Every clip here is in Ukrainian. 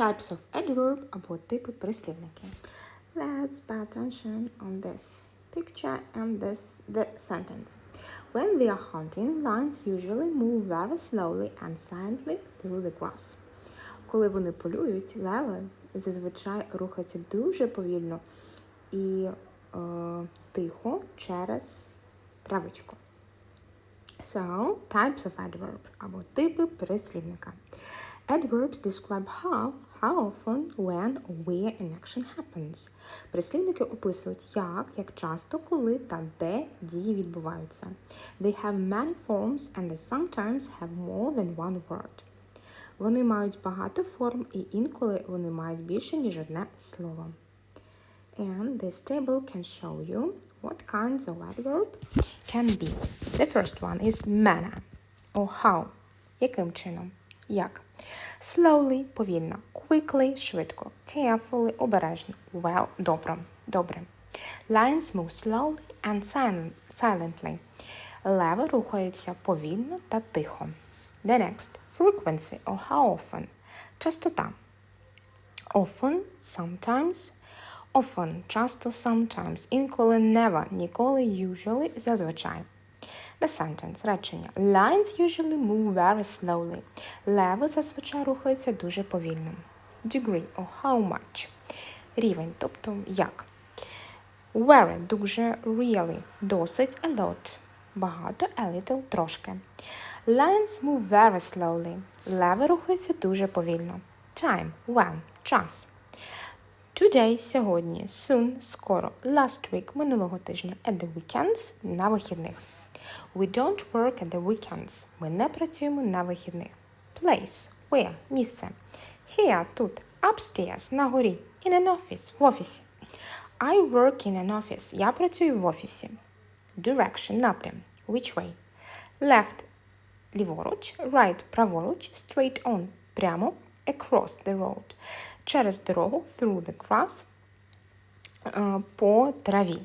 Types of adverb або типи прислівники. Let's pay attention on this picture and this the sentence. When they are hunting, lions usually move very slowly and silently through the grass. Коли вони полюють, леви зазвичай рухаються дуже повільно і е, тихо через травичку. So, types of adverb або типи прислівника. Adverbs describe how, how often, when where an action happens. Прислівники описують як, як часто, коли та де дії відбуваються. They have many forms and they sometimes have more than one word. Вони мають багато форм і інколи вони мають більше, ніж одне слово. And this table can show you what kinds of adverb can be. The first one is manner or how. Яким чином? Як? Slowly – повільно. Quickly – швидко. Carefully – обережно. Well – добре. Добре. Lions move slowly and silently. Леви рухаються повільно та тихо. The next – frequency or how often. Частота. Often, sometimes. Often, часто, sometimes. Інколи, never, ніколи, usually, зазвичай. The sentence, речення. Lions usually move very slowly. Леви зазвичай рухаються дуже повільно. Degree or how much. Рівень, тобто як. Very, дуже, really, досить, a lot. Багато, a little, трошки. Lions move very slowly. Леви рухаються дуже повільно. Time, when, час. Today – сьогодні, soon – скоро, last week – минулого тижня, at the weekends – на вихідних. We don't work at the weekends. Ми не працюємо на вихідних. Place – where – місце. Here – тут, upstairs – на горі, in an office – в офісі. I work in an office. Я працюю в офісі. Direction – напрям. Which way? Left – ліворуч, right – праворуч, straight on – прямо, across the road – через дорогу, through the grass е, – по траві.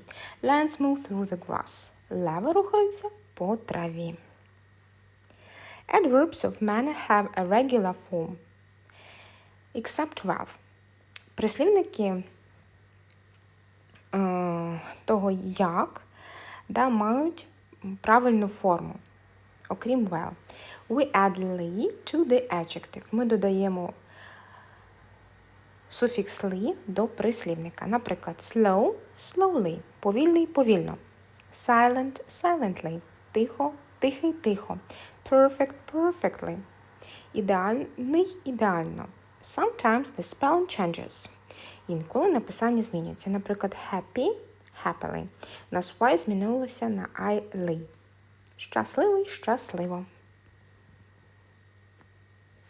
Lions move through the grass. Леви рухаються по траві. Adverbs of manner have a regular form, except 12. Прислівники е, того, як да, мають правильну форму, окрім well. We add ly to the adjective. Ми додаємо суфікс ly до прислівника. Наприклад, slow slowly, повільний повільно. Silent silently, тихо, тихий тихо. Perfect perfectly. Ідеальний ідеально. Sometimes the spelling changes. Інколи написання змінюється. Наприклад, happy happily. Нас Y змінилося на I ly. Щасливий щасливо.